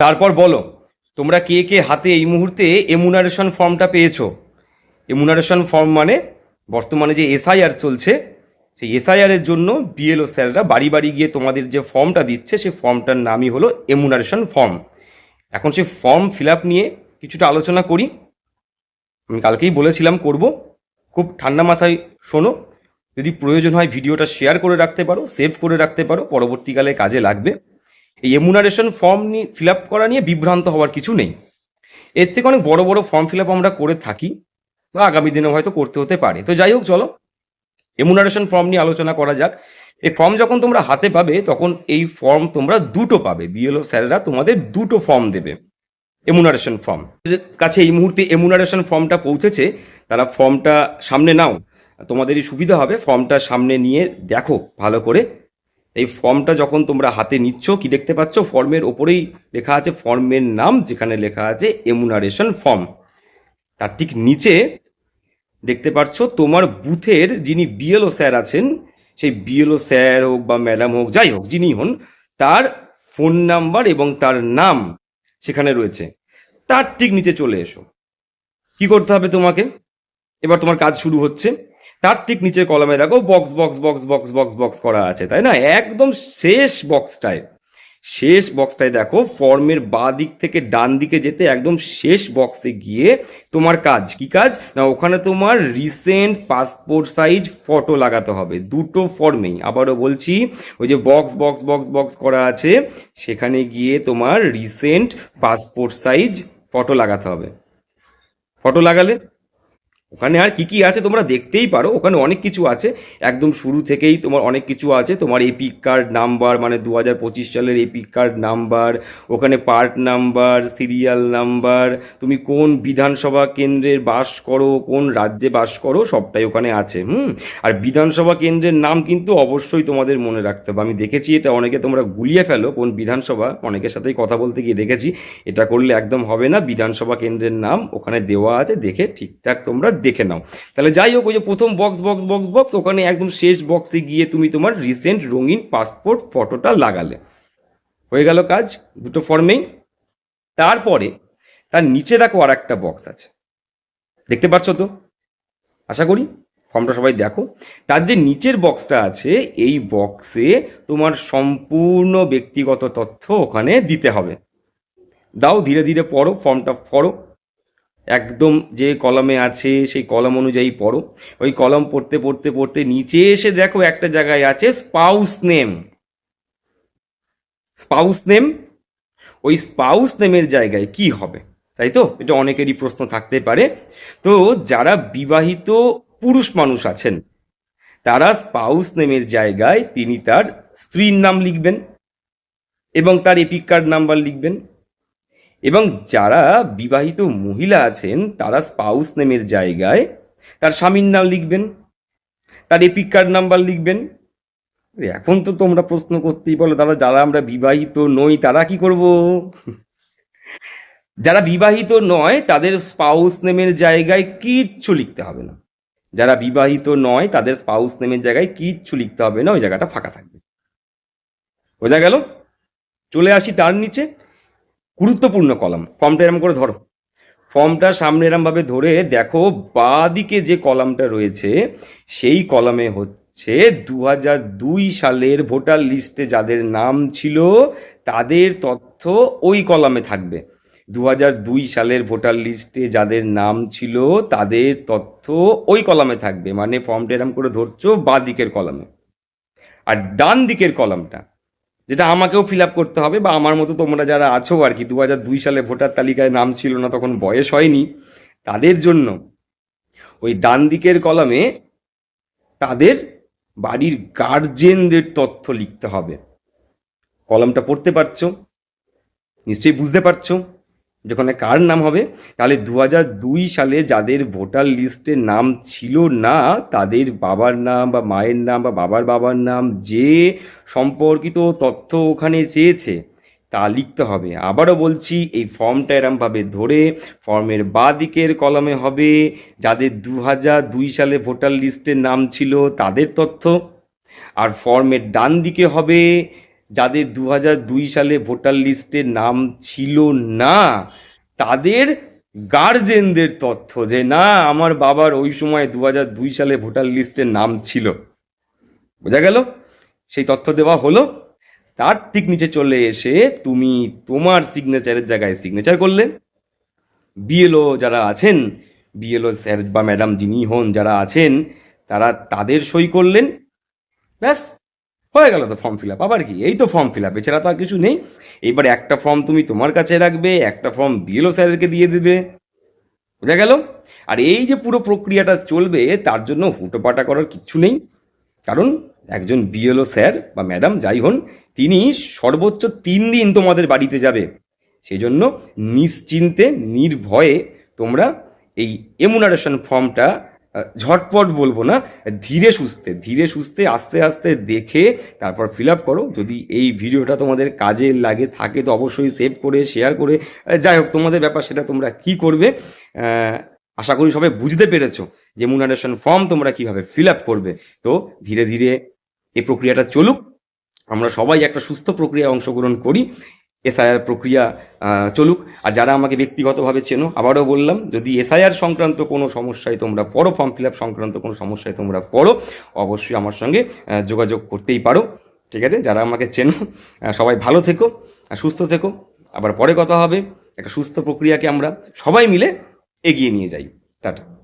তারপর বলো, তোমরা কে কে হাতে এই মুহূর্তে এমুনারেশন ফর্মটা পেয়েছ? এমুনারেশন ফর্ম মানে বর্তমানে যে এসআইআর চলছে, সেই এসআইআর এর জন্য বিএলও স্যাররা বাড়ি বাড়ি গিয়ে তোমাদের যে ফর্মটা দিচ্ছে, সেই ফর্মটার নামই হলো এমুনারেশন ফর্ম। এখন সেই ফর্ম ফিল নিয়ে কিছুটা আলোচনা করি। আমি কালকেই বলেছিলাম করব। খুব ঠান্ডা মাথায় শোনো, যদি প্রয়োজন হয় ভিডিওটা শেয়ার করে রাখতে পারো, সেভ করে রাখতে পারো, পরবর্তীকালে কাজে লাগবে। এই এমুনারেশন ফর্ম নিয়ে ফিল আপ করা নিয়ে বিভ্রান্ত হওয়ার কিছু নেই। এর থেকে অনেক বড় বড় ফর্ম ফিল আপ আমরা করে থাকি, বা আগামী দিনে হয়তো করতে হতে পারে। তো যাই হোক, চলো। এমুনারেশন ফর্ম নিয়ে আলোচনা করা যাক। এই ফর্ম যখন তোমরা হাতে পাবে, তখন এই ফর্ম তোমরা দুটো পাবে। বিএলও স্যাররা তোমাদের দুটো ফর্ম দেবে। এমুনারেশন ফর্ম কাছে এই মুহূর্তে এমুনারেশন ফর্মটা পৌঁছেছে, তারা ফর্মটা সামনে নাও। তোমাদেরই সুবিধা হবে ফর্মটা সামনে নিয়ে দেখো, ভালো করে এই ফর্মটা যখন তোমরা হাতে নিচ্ছ, কি দেখতে পাচ্ছ? ফর্মের ওপরেই লেখা আছে ফর্মের নাম, যেখানে লেখা আছে এমুনারেশন ফর্ম। তার ঠিক নিচে দেখতে পাচ্ছ, তোমার বুথের যিনি বিএলও স্যার আছেন, সেই বিএলও স্যার হোক বা ম্যাডাম হোক, যাই হোক, যিনি হন, তার ফোন নাম্বার এবং তার নাম সেখানে রয়েছে। তার ঠিক নিচে চলে এসো। কি করতে হবে তোমাকে? এবার তোমার কাজ শুরু হচ্ছে। তার ঠিক নিচের কলমে দেখো box box box box box box করা আছে, তাই না? একদম শেষ বক্সটায় শেষ বক্সটায় দেখো ফর্মের বা দিক থেকে ডান দিকে যেতে একদম শেষ বক্সে গিয়ে তোমার কাজ, কি কাজ? না, ওখানে তোমার রিসেন্ট পাসপোর্ট সাইজ ফটো লাগাতে হবে, দুটো ফর্মেই আবারও বলছি, ওই যে বক্স বক্স বক্স বক্স করা আছে, সেখানে গিয়ে তোমার রিসেন্ট পাসপোর্ট সাইজ ফটো লাগাতে হবে। ফটো লাগালে? ওখানে আর কি কি আছে তোমরা দেখতেই পারো, ওখানে অনেক কিছু আছে। একদম শুরু থেকেই তোমার অনেক কিছু আছে, তোমার এপিক কার্ড নাম্বার মানে দু হাজার পঁচিশ সালের এপিক কার্ড নাম্বার ওখানে পার্ট নাম্বার সিরিয়াল নাম্বার তুমি কোন বিধানসভা কেন্দ্রের বাস করো, কোন রাজ্যে বাস করো, সবটাই ওখানে আছে, হুম? আর বিধানসভা কেন্দ্রের নাম কিন্তু অবশ্যই তোমাদের মনে রাখতে হবে। আমি দেখেছি এটা অনেকে তোমরা গুলিয়ে ফেলো, কোন বিধানসভা, অনেকের সাথেই কথা বলতে গিয়ে দেখেছি। এটা করলে একদম হবে না, বিধানসভা কেন্দ্রের নাম ওখানে দেওয়া আছে, দেখে ঠিকঠাক তোমরা দেখে নাও। তাহলে যাই হোক, ওই যে প্রথম বক্স বক্স বক্স বক্স ওখানে একদম শেষ বক্সে গিয়ে তুমি তোমার রিসেন্ট রঙিন পাসপোর্ট ফটোটা লাগালে। হয়ে গেল কাজ, দুটো ফর্মেই তারপরে তার নিচে দেখো আর একটা বক্স আছে। দেখতে পাচ্ছ তো? আশা করি ফর্মটা সবাই দেখো। তার যে নিচের বক্সটা আছে, এই বক্সে তোমার সম্পূর্ণ ব্যক্তিগত তথ্য ওখানে দিতে হবে। দাও, ধীরে ধীরে পড়ো ফর্মটা পড়ো। একদম যে কলমে আছে, সেই কলম অনুযায়ী পড়ো। ওই কলম পড়তে পড়তে পড়তে নিচে এসে দেখো একটা জায়গায় আছে স্পাউস নেম। Spouse name? ওই স্পাউস নেমের জায়গায় কি হবে? তাই তো? এটা অনেকেরই প্রশ্ন থাকতে পারে। তো যারা বিবাহিত পুরুষ মানুষ আছেন, তারা স্পাউস নেমের জায়গায় তিনি তার স্ত্রীর নাম লিখবেন এবং তার এপিক কার্ড নাম্বার লিখবেন। এবং যারা বিবাহিত মহিলা আছেন, তারা স্পাউস নেমের জায়গায় তার স্বামীর নাম লিখবেন, তার এপিক কার্ড নাম্বার লিখবেন। এখন তো তোমরা প্রশ্ন করতেই বলো, দাদা, যারা আমরা বিবাহিত নই, তারা কি করব? যারা বিবাহিত নয়, তাদের স্পাউস নেমের জায়গায় কিচ্ছু লিখতে হবে না। যারা বিবাহিত নয়, তাদের স্পাউস নেমের জায়গায় কিচ্ছু লিখতে হবে না, ওই জায়গাটা ফাঁকা থাকবে। বোঝা গেল? চলে আসি তার নিচে। গুরুত্বপূর্ণ কলাম। ফর্মটা এরম করে ধরো। ফর্মটা সামনে এরমভাবে ধরে দেখো বাঁ দিকে যে কলামটা রয়েছে, সেই কলামে হচ্ছে দু দুই সালের ভোটার লিস্টে যাদের নাম ছিল, তাদের তথ্য ওই কলামে থাকবে। দু দুই সালের ভোটার লিস্টে যাদের নাম ছিল, তাদের তথ্য ওই কলামে থাকবে। মানে ফর্মটা এরম করে ধরছো বাঁ দিকের কলামে। আর ডান দিকের কলামটা যেটা আমাকেও ফিল আপ করতে হবে বা আমার মতো তোমরা যারা আছো আর কি দু দুই সালে ভোটার তালিকায় নাম ছিল না, তখন বয়স হয়নি। তাদের জন্য ওই ডান দিকের কলামে তাদের বাড়ির গার্জেনদের তথ্য লিখতে হবে। কলমটা পড়তে পারছ? নিশ্চয়ই বুঝতে পারছ? যেখানে কার নাম হবে, তাহলে দু দুই সালে যাদের ভোটার লিস্টে নাম ছিল না, তাদের বাবার নাম বা মায়ের নাম বা বাবার বাবার নাম যে সম্পর্কিত তথ্য ওখানে চেয়েছে, তা লিখতে হবে। আবারও বলছি, এই ফর্মটা এরমভাবে ধরে, ফর্মের বা দিকের কলমে হবে, যাদের দু দুই সালে ভোটার লিস্টের নাম ছিল তাদের তথ্য, আর ফর্মের ডান দিকে হবে যাদের দু দুই সালে ভোটার লিস্টে নাম ছিল না, তাদের গার্জেনদের তথ্য যে, না, আমার বাবার ওই সময় দু দুই সালে ভোটার লিস্টে নাম ছিল। বোঝা গেল? সেই তথ্য দেওয়া হলো। তার ঠিক নিচে চলে এসে তুমি তোমার সিগনেচারের জায়গায় সিগনেচার করলে। বিএলও যারা আছেন, বিএলও স্যার বা ম্যাডাম যিনি হন যারা আছেন, তারা তাদের সই করলেন। ব্যাস হয়ে গেল তো ফর্ম ফিল আপ আবার কি? এই তো ফর্ম ফিল আপ এছাড়া তো আর কিছু নেই। এবার একটা ফর্ম তুমি তোমার কাছে রাখবে, একটা ফর্ম বিএলও স্যারকে দিয়ে দেবে। বোঝা গেল? আর এই যে পুরো প্রক্রিয়াটা চলবে, তার জন্য হুটোপাটা করার কিচ্ছু নেই। কারণ একজন বিএলও স্যার বা ম্যাডাম যাই হন, তিনি সর্বোচ্চ তিন দিন তোমাদের বাড়িতে যাবে। সেই জন্য নিশ্চিন্তে, নির্ভয়ে তোমরা এই এমুনারেশন ফর্মটা ঝটপট বলব না, ধীরে সুস্থে ধীরে সুস্থে, আস্তে আস্তে দেখে তারপর ফিল আপ করো। যদি এই ভিডিওটা তোমাদের কাজে লাগে, থাকে তো অবশ্যই সেভ করে শেয়ার করে। যাই হোক, তোমাদের ব্যাপার সেটা তোমরা কি করবে? আশা করি সবাই বুঝতে পেরেছ যে এমুনারেশন ফর্ম তোমরা কীভাবে ফিল আপ করবে। তো ধীরে ধীরে এই প্রক্রিয়াটা চলুক। আমরা সবাই একটা সুস্থ প্রক্রিয়ায় অংশগ্রহণ করি। এসআইআর প্রক্রিয়া চলুক। আর যারা আমাকে ব্যক্তিগতভাবে চেনো, আবারও বললাম, যদি এসআইআর সংক্রান্ত কোনো সমস্যায় তোমরা পড়ো ফর্ম ফিল আপ সংক্রান্ত কোনো সমস্যায় তোমরা পড়ো, অবশ্যই আমার সঙ্গে যোগাযোগ করতেই পারো। ঠিক আছে? যারা আমাকে চেনো সবাই ভালো থেকো সুস্থ থেকো। আবার পরে কথা হবে। একটা সুস্থ প্রক্রিয়াকে আমরা সবাই মিলে এগিয়ে নিয়ে যাই। টাটা।